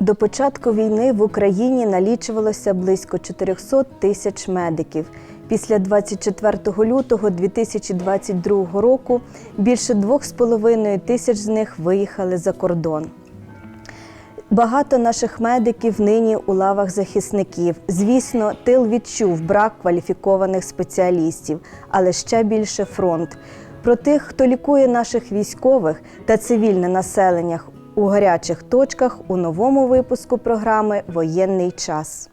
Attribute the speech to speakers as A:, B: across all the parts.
A: До початку війни в Україні налічувалося близько 400 тисяч медиків. Після 24 лютого 2022 року більше 2,5 тисяч з них виїхали за кордон. Багато наших медиків нині у лавах захисників. Звісно, тил відчув брак кваліфікованих спеціалістів, але ще більше фронт. Про тих, хто лікує наших військових та цивільне населення у гарячих точках у новому випуску програми Воєнний час.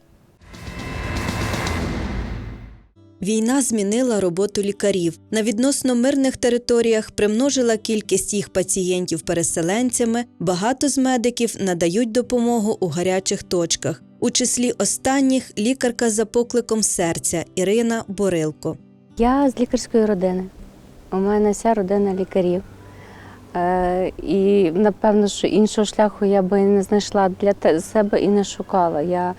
A: Війна змінила роботу лікарів. На відносно мирних територіях примножила кількість їх пацієнтів-переселенцями. Багато з медиків надають допомогу у гарячих точках. У числі останніх лікарка за покликом серця Ірина Борилко.
B: Я з лікарської родини. У мене вся родина лікарів. Е, і напевно, що іншого шляху я би не знайшла для себе і не шукала. Я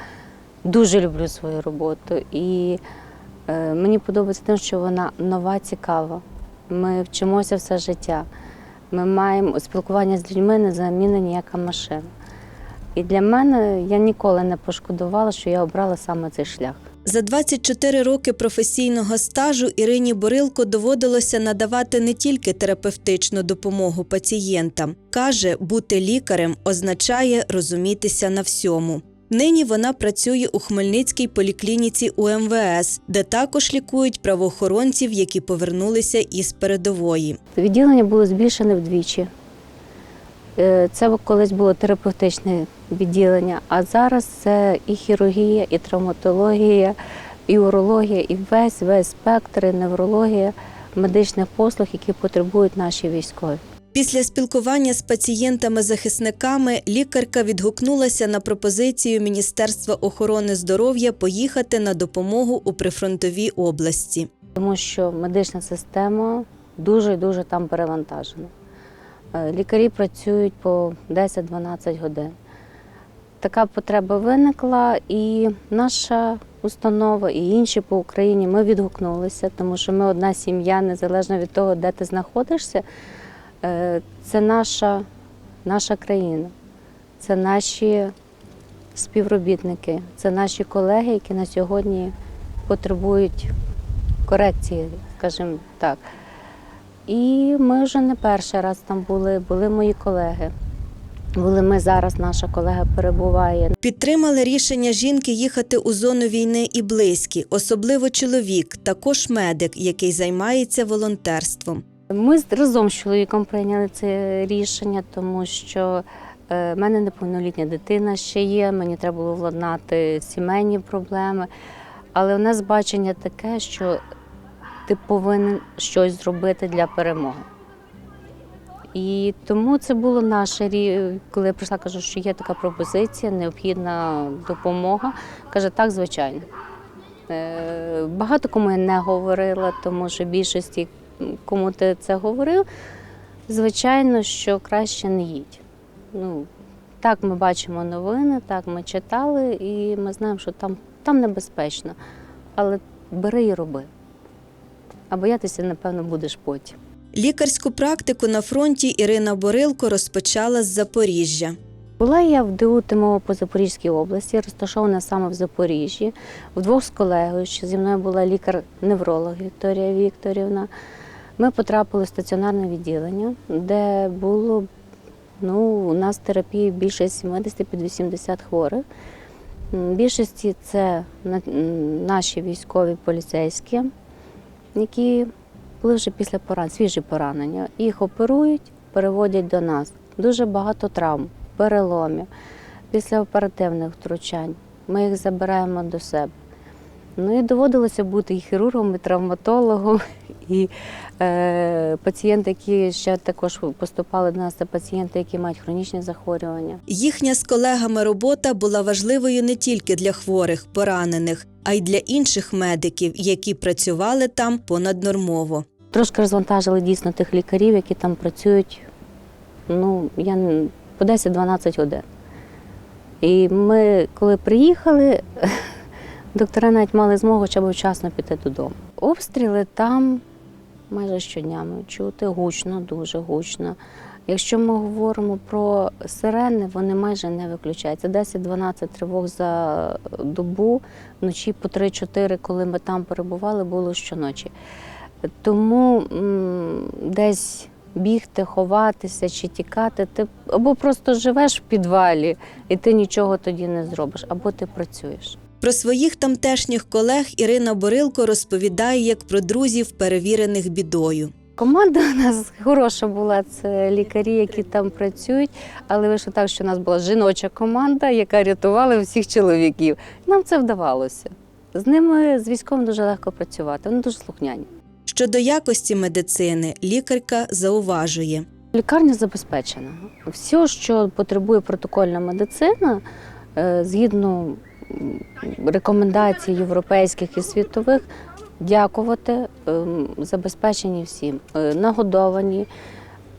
B: дуже люблю свою роботу. І е, мені подобається тим, що вона нова, цікава. Ми вчимося все життя. Ми маємо спілкування з людьми не заміна ніяка машина. І для мене я ніколи не пошкодувала, що я обрала саме цей шлях.
A: За 24 роки професійного стажу Ірині Борилко доводилося надавати не тільки терапевтичну допомогу пацієнтам. Каже, бути лікарем означає розумітися на всьому. Нині вона працює у Хмельницькій поліклініці УМВС, де також лікують правоохоронців, які повернулися із передової.
B: Відділення було збільшене вдвічі. Е, Це колись було терапевтичне відділення, а зараз це і хірургія, і травматологія, і урологія, і весь весь спектр, і неврологія медичних послуг, які потребують наші військові.
A: Після спілкування з пацієнтами-захисниками лікарка відгукнулася на пропозицію Міністерства охорони здоров'я поїхати на допомогу у прифронтовій області.
B: Тому що медична система дуже дуже там перевантажена. Е, Лікарі працюють по 10-12 годин. Така потреба виникла, і наша установа, і інші по Україні ми відгукнулися, тому що ми одна сім'я, незалежно від того, де ти знаходишся. Е, Це наша, наша країна, це наші співробітники, це наші колеги, які на сьогодні потребують корекції, скажімо так. І ми вже не перший раз там були, були мої колеги. Були ми зараз, наша колега перебуває.
A: Підтримали рішення жінки їхати у зону війни і близькі, особливо чоловік, також медик, який займається волонтерством.
B: Ми разом з чоловіком прийняли це рішення, тому що е, в мене неповнолітня дитина ще є, мені треба було владнати сімейні проблеми. Але у нас бачення таке, що ти повинен щось зробити для перемоги. І тому це було наше коли я прийшла, кажу, що є така пропозиція, необхідна допомога. Каже, так, звичайно. Е, Багато кому я не говорила, тому що більшості, кому ти це говорив, звичайно, що краще не їдь. Ну, так ми бачимо новини, так ми читали, і ми знаємо, що там, там небезпечно. Але бери і роби. А боятися, напевно, будеш потім.
A: Лікарську практику на фронті Ірина Борилко розпочала з Запоріжжя.
B: Була я в ДУ ТМО по Запорізькій області, розташована саме в Запоріжжі, вдвох з колегою. Ще зі мною була лікар-невролог Вікторія Вікторівна. Ми потрапили в стаціонарне відділення, де було ну, у нас терапії більше 70-80 хворих. Більшості це наші військові поліцейські, які були вже після поран, свіжі поранення. Їх оперують, переводять до нас. Дуже багато травм, переломів, після оперативних втручань. Ми їх забираємо до себе. Ну і доводилося бути і хірургом, і травматологом, і е, пацієнти, які ще також поступали до нас, це пацієнти, які мають хронічні захворювання.
A: Їхня з колегами робота була важливою не тільки для хворих, поранених, а й для інших медиків, які працювали там понаднормово.
B: Трошки розвантажили дійсно тих лікарів, які там працюють ну, я, по 10-12 годин. І ми, коли приїхали, доктори навіть мали змогу хоча б вчасно піти додому. Обстріли там майже щодня ми чути, гучно, дуже гучно. Якщо ми говоримо про сирени, вони майже не виключаються. 10-12 тривог за добу, вночі по 3-4, коли ми там перебували, було щоночі. Тому десь бігти, ховатися чи тікати, ти або просто живеш в підвалі, і ти нічого тоді не зробиш, або ти працюєш.
A: Про своїх тамтешніх колег Ірина Борилко розповідає як про друзів, перевірених бідою.
B: Команда у нас хороша була, це лікарі, які там працюють, але вийшло так, що у нас була жіноча команда, яка рятувала всіх чоловіків. Нам це вдавалося. З ними, з військовим, дуже легко працювати, вони дуже слухняні.
A: Щодо якості медицини, лікарка зауважує.
B: Лікарня забезпечена. Все, що потребує протокольна медицина, е, згідно рекомендацій європейських і світових, дякувати, ем, забезпечені всім. Е, Нагодовані,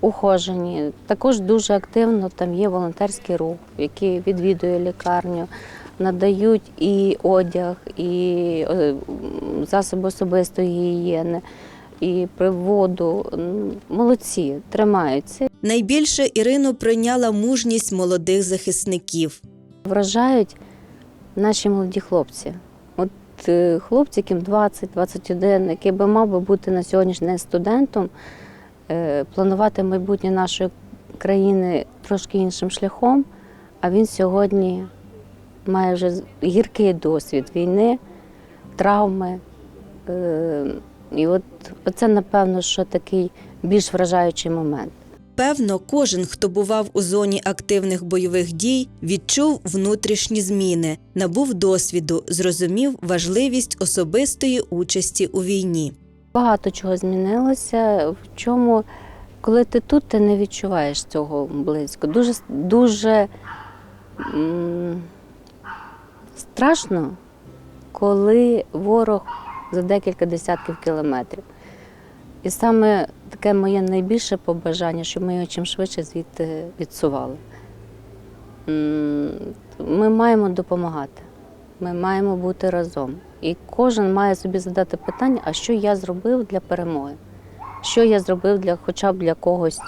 B: ухожені. Також дуже активно там є волонтерський рух, який відвідує лікарню, надають і одяг, і е, засоби особистої гігієни, і приводу. Молодці, тримаються.
A: Найбільше Ірину пройняла мужність молодих захисників.
B: Вражають наші молоді хлопці. Хлопці, яким 20-21, який би мав би бути на сьогоднішній день студентом, е, планувати майбутнє нашої країни трошки іншим шляхом, а він сьогодні має вже гіркий досвід війни, травми. Е, І от це, напевно, що такий більш вражаючий момент.
A: Певно, кожен, хто бував у зоні активних бойових дій, відчув внутрішні зміни, набув досвіду, зрозумів важливість особистої участі у війні.
B: Багато чого змінилося. В чому, коли ти тут, ти не відчуваєш цього близько. Дуже, дуже м, страшно, коли ворог за декілька десятків кілометрів. І саме таке моє найбільше побажання, щоб ми його чим швидше звідти відсували. Ми маємо допомагати, ми маємо бути разом. І кожен має собі задати питання, а що я зробив для перемоги? Що я зробив для хоча б для когось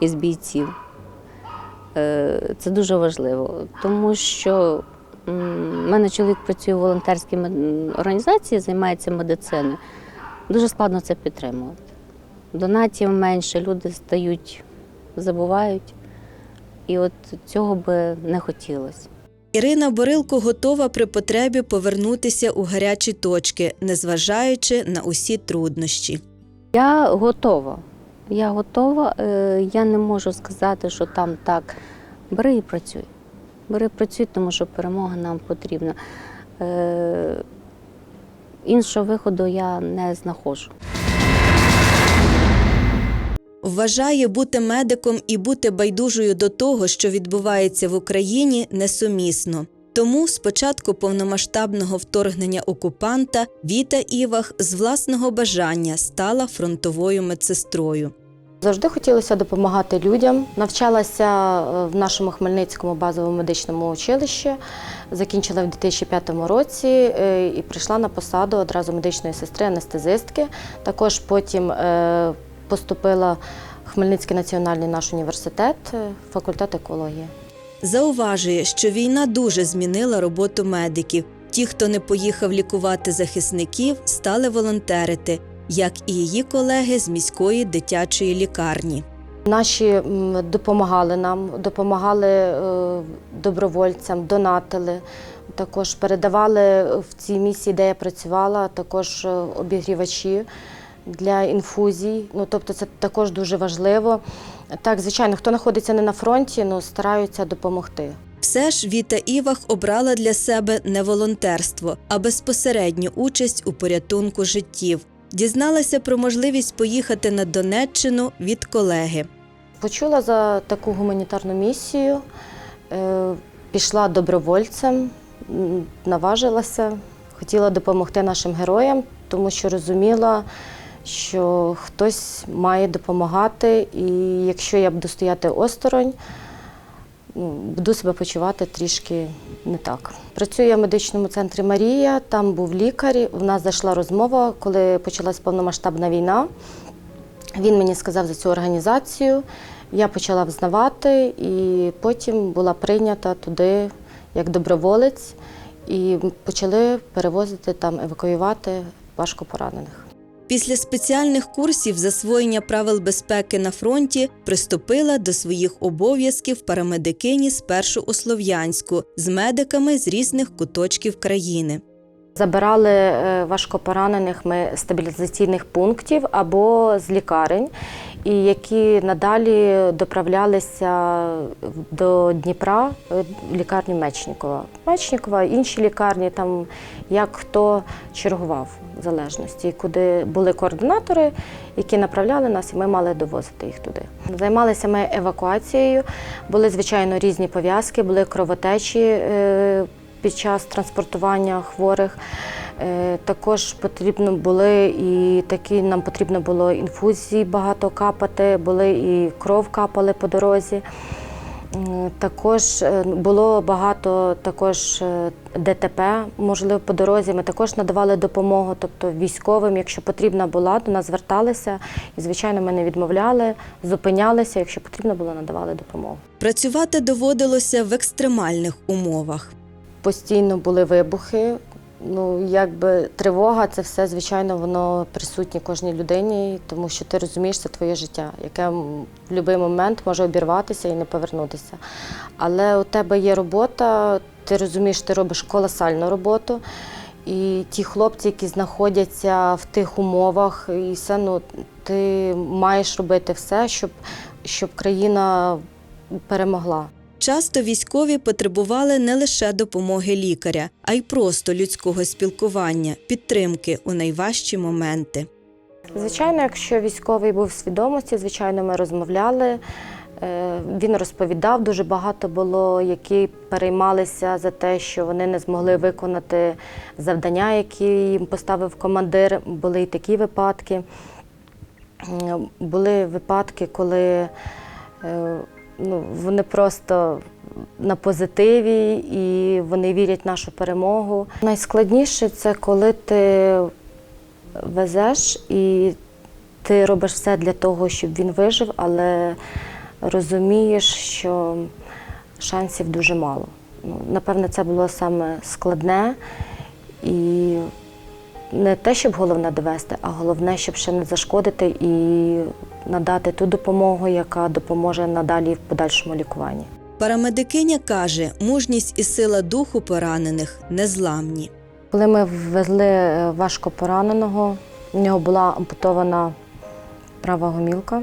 B: із бійців? Е, Це дуже важливо, тому що в мене чоловік працює в волонтерській організації, займається медициною. Дуже складно це підтримувати. Донатів менше, люди стають, забувають. І от цього би не хотілося.
A: Ірина Борилко готова при потребі повернутися у гарячі точки, незважаючи на усі труднощі.
B: Я готова. Я готова. Е, Я не можу сказати, що там так. Бери і працюй. Бери і працюй, тому що перемога нам потрібна. Іншого виходу я не знаходжу.
A: Вважає бути медиком і бути байдужою до того, що відбувається в Україні, несумісно. Тому з початку повномасштабного вторгнення окупанта Віта Івах з власного бажання стала фронтовою медсестрою.
C: Завжди хотілося допомагати людям. Навчалася е, в нашому Хмельницькому базовому медичному училищі, закінчила в 2005 році е, і прийшла на посаду одразу медичної сестри анестезистки. Також потім е, поступила в Хмельницький національний наш університет, факультет екології.
A: Зауважує, що війна дуже змінила роботу медиків. Ті, хто не поїхав лікувати захисників, стали волонтерити, як і її колеги з міської дитячої лікарні.
C: Наші допомагали нам, допомагали е, добровольцям, донатили. Також передавали в цій місії, де я працювала, також е, обігрівачі для інфузій. Ну, тобто це також дуже важливо. Так, звичайно, хто знаходиться не на фронті, ну, стараються допомогти.
A: Все ж Віта Івах обрала для себе не волонтерство, а безпосередню участь у порятунку життів. Дізналася про можливість поїхати на Донеччину від колеги.
C: Почула за таку гуманітарну місію, е, пішла добровольцем, наважилася, хотіла допомогти нашим героям, тому що розуміла, що хтось має допомагати, і якщо я буду стояти осторонь, буду себе почувати трішки не так. Працюю в медичному центрі Марія, там був лікар. В нас зайшла розмова, коли почалась повномасштабна війна. Він мені сказав за цю організацію. Я почала взнавати і потім була прийнята туди як доброволець і почали перевозити там, евакуювати важкопоранених.
A: Після спеціальних курсів засвоєння правил безпеки на фронті приступила до своїх обов'язків парамедикині спершу у Слов'янську з медиками з різних куточків країни.
C: Забирали е, важкопоранених ми з стабілізаційних пунктів або з лікарень, і які надалі доправлялися до Дніпра е, в лікарню Мечнікова. Мечнікова, інші лікарні, там як хто чергував в залежності, куди були координатори, які направляли нас, і ми мали довозити їх туди. Займалися ми евакуацією, були звичайно різні пов'язки, були кровотечі. е, під час транспортування хворих. Е, Також потрібно були і такі нам потрібно було інфузії багато капати, були і кров капали по дорозі. Також е, було багато також е, ДТП, можливо, по дорозі. Ми також надавали допомогу, тобто військовим, якщо потрібна була, до нас зверталися. І, звичайно, ми не відмовляли, зупинялися, якщо потрібно було, надавали допомогу.
A: Працювати доводилося в екстремальних умовах.
C: Постійно були вибухи. Ну, якби тривога, це все, звичайно, воно присутнє кожній людині, тому що ти розумієш, це твоє життя, яке в будь-який момент може обірватися і не повернутися. Але у тебе є робота, ти розумієш, ти робиш колосальну роботу. І ті хлопці, які знаходяться в тих умовах, і все, ну, ти маєш робити все, щоб, щоб країна перемогла.
A: Часто військові потребували не лише допомоги лікаря, а й просто людського спілкування, підтримки у найважчі моменти.
C: Звичайно, якщо військовий був в свідомості, звичайно, ми розмовляли. Е, Він розповідав, дуже багато було, які переймалися за те, що вони не змогли виконати завдання, які їм поставив командир. Були і такі випадки. Були випадки, коли е, ну, вони просто на позитиві і вони вірять в нашу перемогу. Найскладніше це коли ти везеш і ти робиш все для того, щоб він вижив, але розумієш, що шансів дуже мало. Ну, напевне, це було саме складне і не те, щоб головне довести, а головне, щоб ще не зашкодити і надати ту допомогу, яка допоможе надалі в подальшому лікуванні.
A: Парамедикиня каже, мужність і сила духу поранених незламні.
C: Коли ми везли е, важко пораненого, в нього була ампутована права гомілка.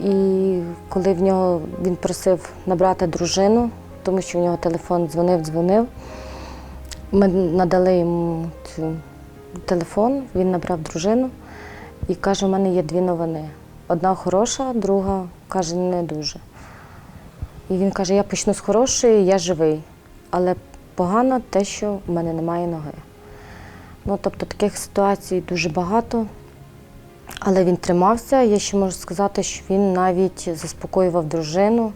C: І коли в нього він просив набрати дружину, тому що в нього телефон дзвонив, дзвонив, ми надали йому цю телефон, він набрав дружину і каже: у мене є дві новини. Одна хороша, друга каже, не дуже. І він каже: Я почну з хорошої, я живий. Але погано те, що в мене немає ноги. Ну, тобто таких ситуацій дуже багато. Але він тримався. Я ще можу сказати, що він навіть заспокоював дружину,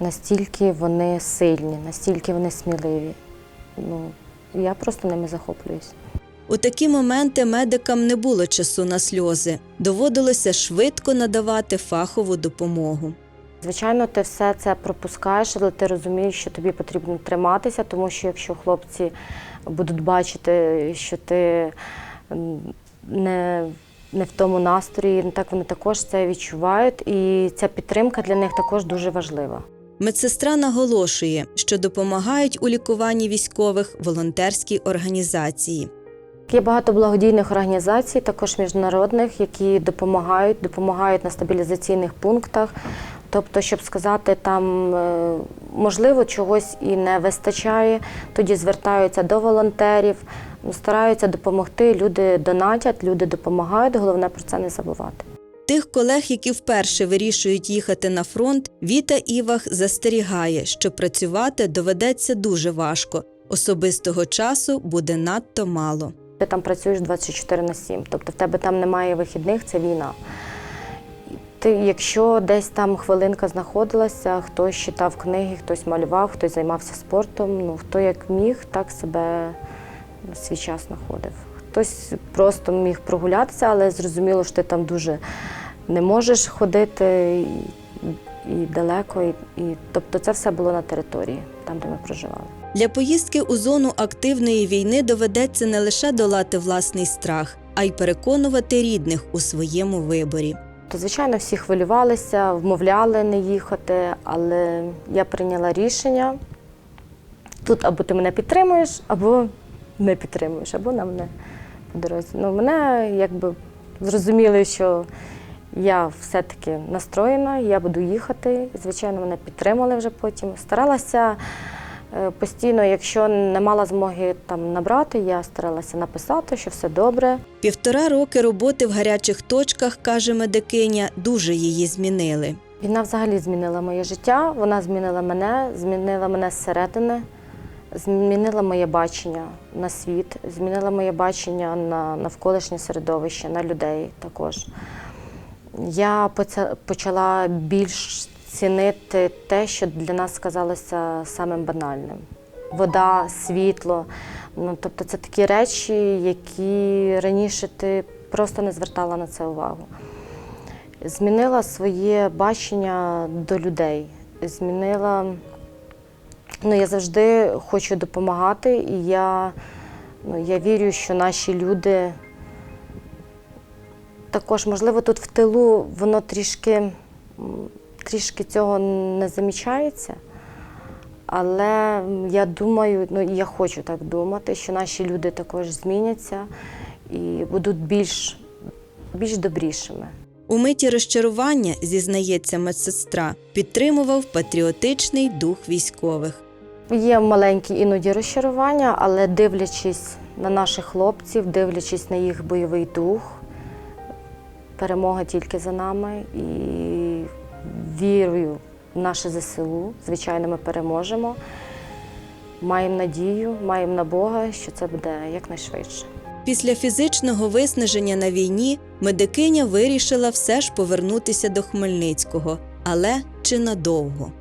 C: настільки вони сильні, настільки вони сміливі. Ну, я просто ними захоплююсь.
A: У такі моменти медикам не було часу на сльози. Доводилося швидко надавати фахову допомогу.
C: Звичайно, ти все це пропускаєш, але ти розумієш, що тобі потрібно триматися, тому що якщо хлопці будуть бачити, що ти не, не в тому настрої, так вони також це відчувають. І ця підтримка для них також дуже важлива.
A: Медсестра наголошує, що допомагають у лікуванні військових волонтерські організації.
C: Є багато благодійних організацій, також міжнародних, які допомагають, допомагають на стабілізаційних пунктах. Тобто, щоб сказати, там е, можливо чогось і не вистачає, тоді звертаються до волонтерів, стараються допомогти. Люди донатять, люди допомагають. Головне про це не забувати.
A: Тих колег, які вперше вирішують їхати на фронт, Віта Івах застерігає, що працювати доведеться дуже важко. Особистого часу буде надто мало.
C: Ти там працюєш 24 на 7, тобто в тебе там немає вихідних, це війна. Ти, якщо десь там хвилинка знаходилася, хтось читав книги, хтось малював, хтось займався спортом, ну хто як міг, так себе свій час знаходив. Хтось просто міг прогулятися, але зрозуміло, що ти там дуже не можеш ходити. і далеко. І, і, тобто це все було на території, там, де ми проживали.
A: Для поїздки у зону активної війни доведеться не лише долати власний страх, а й переконувати рідних у своєму виборі.
C: Звичайно, всі хвилювалися, вмовляли не їхати, але я прийняла рішення. Тут або ти мене підтримуєш, або не підтримуєш, або на мене по дорозі. Ну, мене якби зрозуміли, що я все-таки настроєна, я буду їхати. Звичайно, мене підтримали вже потім. Старалася постійно, якщо не мала змоги там набрати, я старалася написати, що все добре.
A: Півтора роки роботи в гарячих точках, каже медикиня, дуже її змінили.
C: Війна взагалі змінила моє життя, вона змінила мене, змінила мене зсередини, змінила моє бачення на світ, змінила моє бачення на навколишнє середовище, на людей також. Я почала більш цінити те, що для нас сказалося самим банальним. Вода, світло. Ну, тобто це такі речі, які раніше ти просто не звертала на це увагу змінила своє бачення до людей. Змінила, ну я завжди хочу допомагати, і я, ну, я вірю, що наші люди також, можливо, тут в тилу воно трішки, трішки цього не замічається. Але я думаю, ну і я хочу так думати, що наші люди також зміняться і будуть більш, більш добрішими.
A: У миті розчарування, зізнається медсестра, підтримував патріотичний дух військових.
C: Є маленькі іноді розчарування, але дивлячись на наших хлопців, дивлячись на їх бойовий дух, перемога тільки за нами і вірую в наше ЗСУ. Звичайно, ми переможемо. Маємо надію, маємо на Бога, що це буде якнайшвидше.
A: Після фізичного виснаження на війні медикиня вирішила все ж повернутися до Хмельницького, але чи надовго?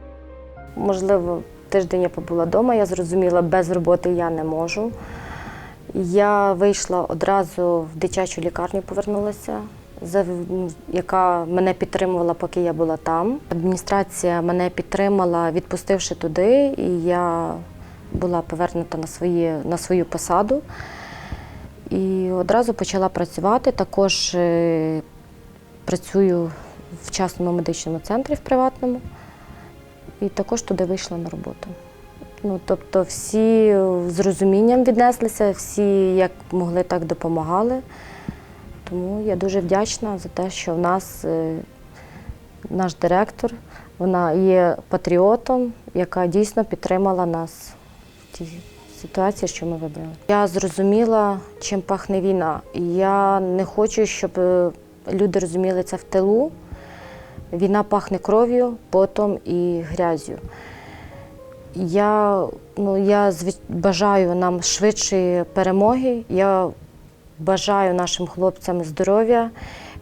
C: Можливо, тиждень я побула вдома, я зрозуміла, без роботи я не можу. Я вийшла одразу в дитячу лікарню, повернулася, яка мене підтримувала, поки я була там. Адміністрація мене підтримала, відпустивши туди, і я була повернута на, свої, на свою посаду. І одразу почала працювати. Також е, працюю в частному медичному центрі в приватному і також туди вийшла на роботу. Ну, тобто всі з розумінням віднеслися, всі як могли, так допомагали. Тому я дуже вдячна за те, що в нас е, наш директор, вона є патріотом, яка дійсно підтримала нас в тій ситуації, що ми вибрали. Я зрозуміла, чим пахне війна. Я не хочу, щоб е, люди розуміли це в тилу. Війна пахне кров'ю, потом і грязю. Я, ну, я бажаю нам швидшої перемоги. Я бажаю нашим хлопцям здоров'я.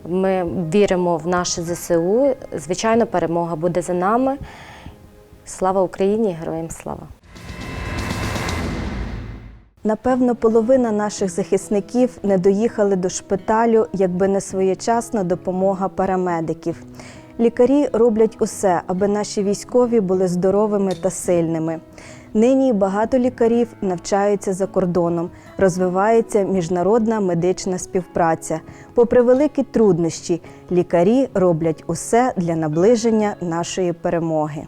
C: Ми віримо в наше ЗСУ. Звичайно, перемога буде за нами. Слава Україні! Героям слава!
A: Напевно, половина наших захисників не доїхали до шпиталю, якби не своєчасна допомога парамедиків. Лікарі роблять усе, аби наші військові були здоровими та сильними. Нині багато лікарів навчаються за кордоном, розвивається міжнародна медична співпраця. Попри великі труднощі, лікарі роблять усе для наближення нашої перемоги.